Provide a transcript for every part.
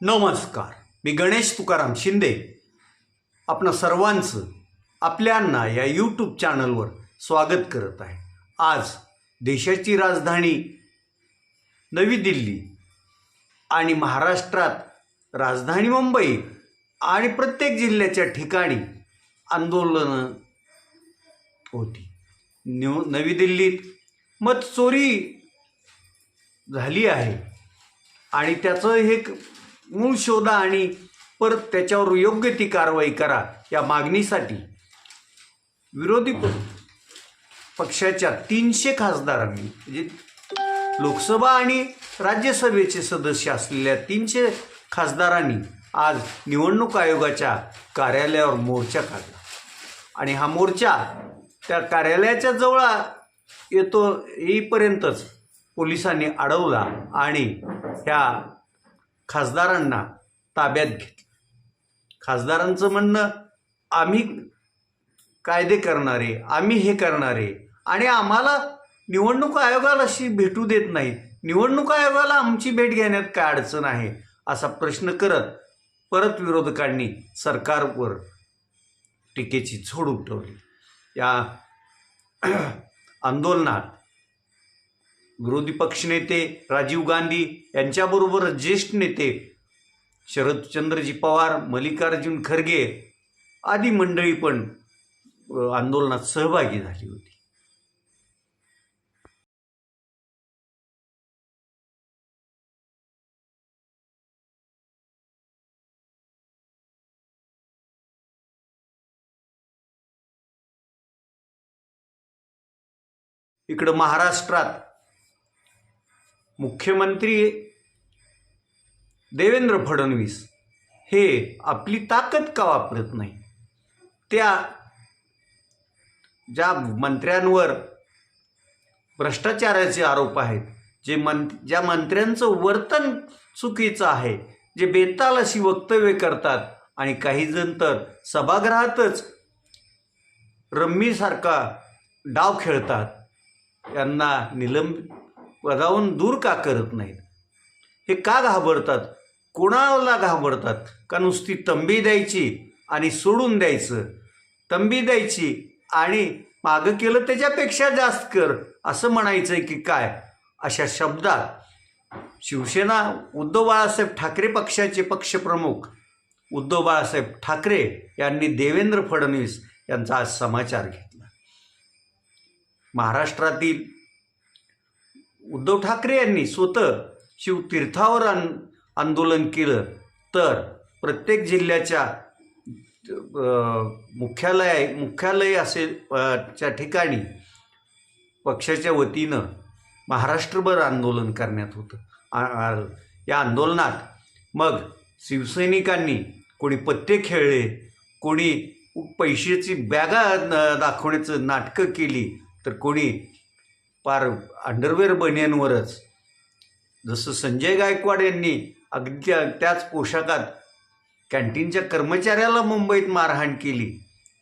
नमस्कार. मी गणेश तुकाराम शिंदे. आपणा सर्वांचं आपल्यांना या यूट्यूब चॅनलवर स्वागत करत आहे. आज देशाची राजधानी नवी दिल्ली आणि महाराष्ट्रात राजधानी मुंबई आणि प्रत्येक जिल्ह्याच्या ठिकाणी आंदोलनं होती. न्यू नवी दिल्लीत मत चोरी झाली आहे आणि त्याचं हे मूळ शोधा आणि परत त्याच्यावर योग्य ती कारवाई करा या मागणीसाठी. विरोधी पक्षाच्या तीनशे खासदारांनी म्हणजे लोकसभा आणि राज्यसभेचे सदस्य असलेल्या तीनशे खासदारांनी आज निवडणूक आयोगाच्या कार्यालयावर मोर्चा काढला. आणि हा मोर्चा त्या कार्यालयाच्या जवळ येतो येईपर्यंतच पोलिसांनी अडवला आणि ह्या खासदारांना ताब्यात घेतलं. खासदारांचं म्हणणं आम्ही कायदे करणारे आम्ही हे करणारे आणि आम्हाला निवडणूक आयोगाला अशी भेटू देत नाही. निवडणूक आयोगाला आमची भेट घेण्यात काय अडचण आहे? असा प्रश्न करत परत विरोधकांनी सरकारवर टीकेची झोड उठवली. या आंदोलनात विरोधी पक्षनेते राजीव गांधी यांच्याबरोबरच ज्येष्ठ नेते शरदचंद्रजी पवार मल्लिकार्जुन खरगे आदी मंडळी पण आंदोलनात सहभागी झाली होती. इकडं महाराष्ट्रात मुख्यमंत्री देवेंद्र फडणवीस हे आपली ताकद का वापरत नाही? त्या ज्या मंत्र्यांवर भ्रष्टाचाराचे आरोप आहेत जे मं ज्या मंत्र्यांचं वर्तन चुकीचं आहे जे बेताल अशी वक्तव्य करतात आणि काही जण तर सभागृहातच रम्मीसारखा डाव खेळतात यांना निलंब राहून दूर का करत नाहीत? हे का घाबरतात? कोणाला घाबरतात? का नुसती तंबी द्यायची आणि सोडून द्यायचं? तंबी द्यायची आणि मागं केलं त्याच्यापेक्षा जास्त कर असं म्हणायचं आहे की काय? अशा शब्दात शिवसेना उद्धव बाळासाहेब ठाकरे पक्षाचे पक्षप्रमुख उद्धव बाळासाहेब ठाकरे यांनी देवेंद्र फडणवीस यांचा आज समाचार घेतला. महाराष्ट्रातील उद्धव ठाकरे यांनी स्वतः शिवतीर्थावर आन आंदोलन केलं. तर प्रत्येक जिल्ह्याच्या मुख्यालय मुख्यालय असे च्या ठिकाणी पक्षाच्या वतीनं महाराष्ट्रभर आंदोलन करण्यात होतं. या आंदोलनात मग शिवसैनिकांनी कोणी पत्ते खेळले कोणी पैशाची बॅगा दाखवण्याचं नाटकं केली तर कोणी पार अंडरवेअर बनियनवरच. जसं संजय गायकवाड यांनी अगदी त्याच पोशाखात कॅन्टीनच्या कर्मचाऱ्याला मुंबईत मारहाण केली.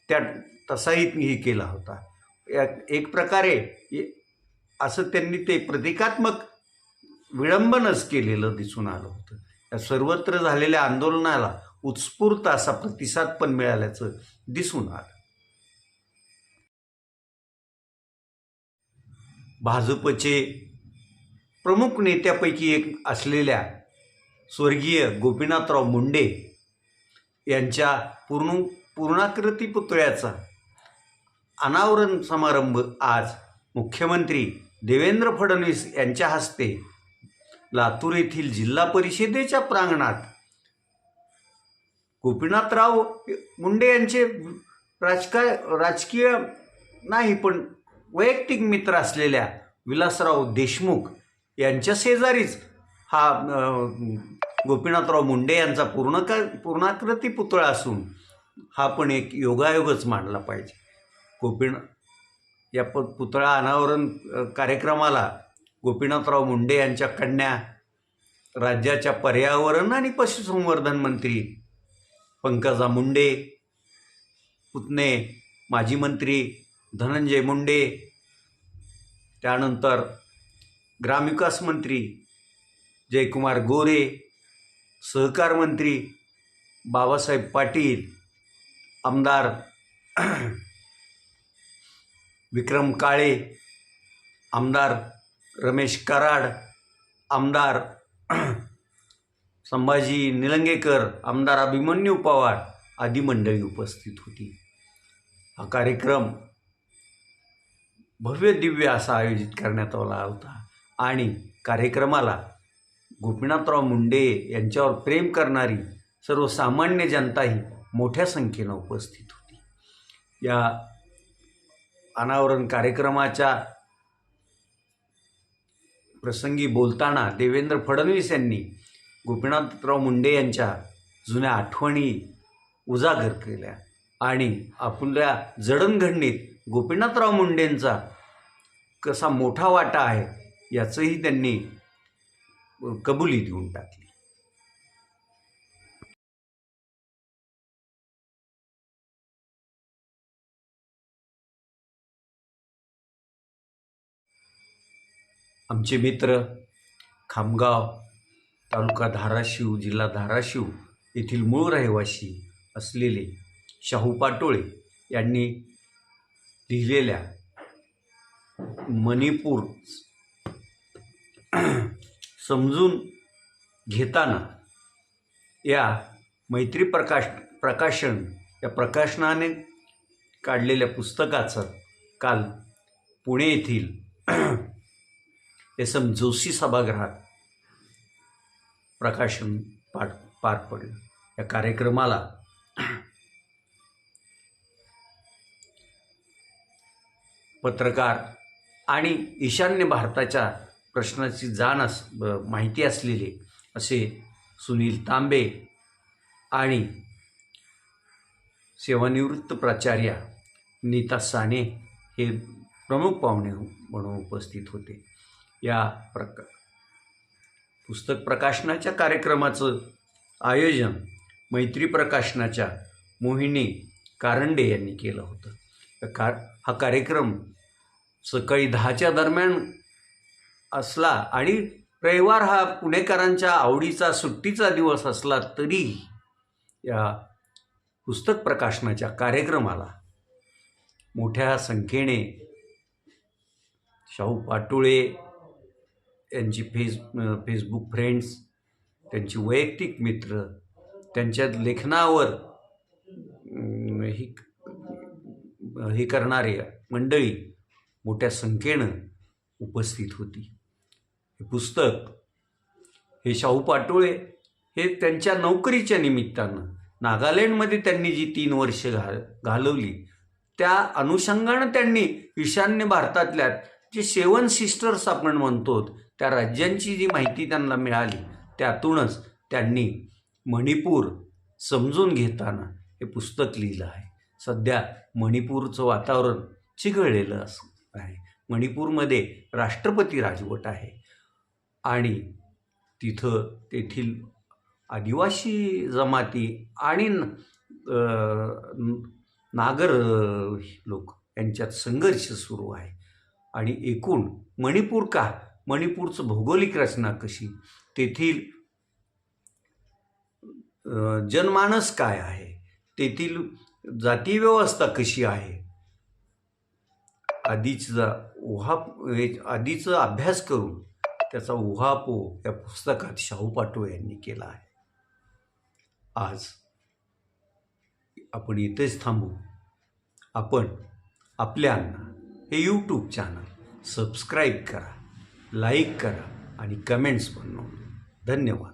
त्या तसाही ही केला होता. एक प्रकारे असं त्यांनी ते प्रतिकात्मक विडंबनच केलेलं दिसून आलं होतं. या सर्वत्र झालेल्या आंदोलनाला उत्स्फूर्त असा प्रतिसाद पण मिळाल्याचं दिसून आलं. भाजपचे प्रमुख नेत्यापैकी एक असलेल्या स्वर्गीय गोपीनाथराव मुंडे यांच्या पूर्ण पूर्णाकृती पुतळ्याचा अनावरण समारंभ आज मुख्यमंत्री देवेंद्र फडणवीस यांच्या हस्ते लातूर येथील जिल्हा परिषदेच्या प्रांगणात गोपीनाथराव मुंडे यांचे राजका राजकीय नाही पण वैयक्तिक मित्र असलेल्या विलासराव देशमुख यांच्या शेजारीच हा गोपीनाथराव मुंडे यांचा पूर्णका पूर्णाकृती पुतळा असून हा पण एक योगायोगच मानला पाहिजे. गोपीना या प पुतळा अनावरण कार्यक्रमाला गोपीनाथराव मुंडे यांच्या कन्या राज्याच्या पर्यावरण आणि पशुसंवर्धन मंत्री पंकजा मुंडे पुतणे माजी मंत्री धनंजय मुंडे. त्यानंतर ग्रामविकास मंत्री जयकुमार गोरे सहकार मंत्री बाबासाहेब पाटील आमदार विक्रम काळे आमदार रमेश कराड आमदार संभाजी निलंगेकर आमदार अभिमन्यू पवार आदी मंडळी उपस्थित होती. हा कार्यक्रम भव्य दिव्य असा आयोजित करण्यात आला होता. आणि कार्यक्रमाला गोपीनाथराव मुंडे यांच्यावर प्रेम करणारी सर्वसामान्य जनताही मोठ्या संख्येनं उपस्थित होती. या अनावरण कार्यक्रमाच्या प्रसंगी बोलताना देवेंद्र फडणवीस यांनी गोपीनाथराव मुंडे यांच्या जुन्या आठवणी उजागर केल्या. आणि आपल्या जडणघडणीत गोपीनाथराव मुंडेंचा कसा मोठा वाटा आहे याचंही त्यांनी कबुली देऊन टाकली. आमचे मित्र खामगाव तालुका धाराशिव जिल्हा धाराशिव येथील मूळ रहिवासी असलेले शाहू पाटोळे यांनी लिहिलेल्या मणिपूर समजून घेताना या मैत्री प्रकाश प्रकाशन या प्रकाशनाने काढलेल्या पुस्तकाचं काल पुणे येथील एस एम जोशी सभागृहात प्रकाशन पार पार पडलं. या कार्यक्रमाला पत्रकार आणि ईशान्य भारताच्या प्रश्नाची जाण अस ब- माहिती असलेले असे सुनील तांबे आणि सेवानिवृत्त प्राचार्या नीता साने हे प्रमुख पाहुणे हो, म्हणून उपस्थित होते. या प्रक पुस्तक प्रकाशनाच्या कार्यक्रमाचं आयोजन मैत्री प्रकाशनाच्या मोहिनी कारंडे यांनी केलं होतं. कार का हा कार्यक्रम सकाळी दहाच्या दरम्यान असला आणि रविवार हा पुणेकरांच्या आवडीचा सुट्टीचा दिवस असला तरी या पुस्तक प्रकाशनाच्या कार्यक्रमाला मोठ्या संख्येने शाहू पाटोळे यांची फेस फेसबुक फ्रेंड्स त्यांची वैयक्तिक मित्र त्यांच्या लेखनावर ही हे करणारे मंडळी मोठ्या संख्येनं उपस्थित होती. हे पुस्तक हे शाहू पाटोळे हे त्यांच्या नोकरीच्या निमित्तानं नागालँडमध्ये त्यांनी जी तीन वर्ष घाल घालवली त्या अनुषंगानं त्यांनी ईशान्य भारतातल्या जे सेवन सिस्टर्स आपण म्हणतो त्या राज्यांची जी माहिती त्यांना मिळाली त्यातूनच त्यांनी मणिपूर समजून घेताना हे पुस्तक लिहिलं आहे. सध्या मणिपूरचं वातावरण चिघळलेलं असं. आहे. मणिपूरमध्ये राष्ट्रपती राजवट आहे. आणि तिथं तेथील आदिवासी जमाती आणि नागर लोक यांच्यात संघर्ष सुरू आहे. आणि एकूण मणिपूर का मणिपूरचं भौगोलिक रचना कशी? तेथील जनमानस काय आहे? तेथील जाती व्यवस्था कशी आहे? आधीचा उहा आधीचा अभ्यास करून त्याचा उहापो या पुस्तकात शाहू पाटो यांनी केला आहे. आज आपण इथेच थांबू. आपण आपल्यांना हे यूट्यूब चॅनल सबस्क्राईब करा लाईक करा आणि कमेंट्स पण धन्यवाद.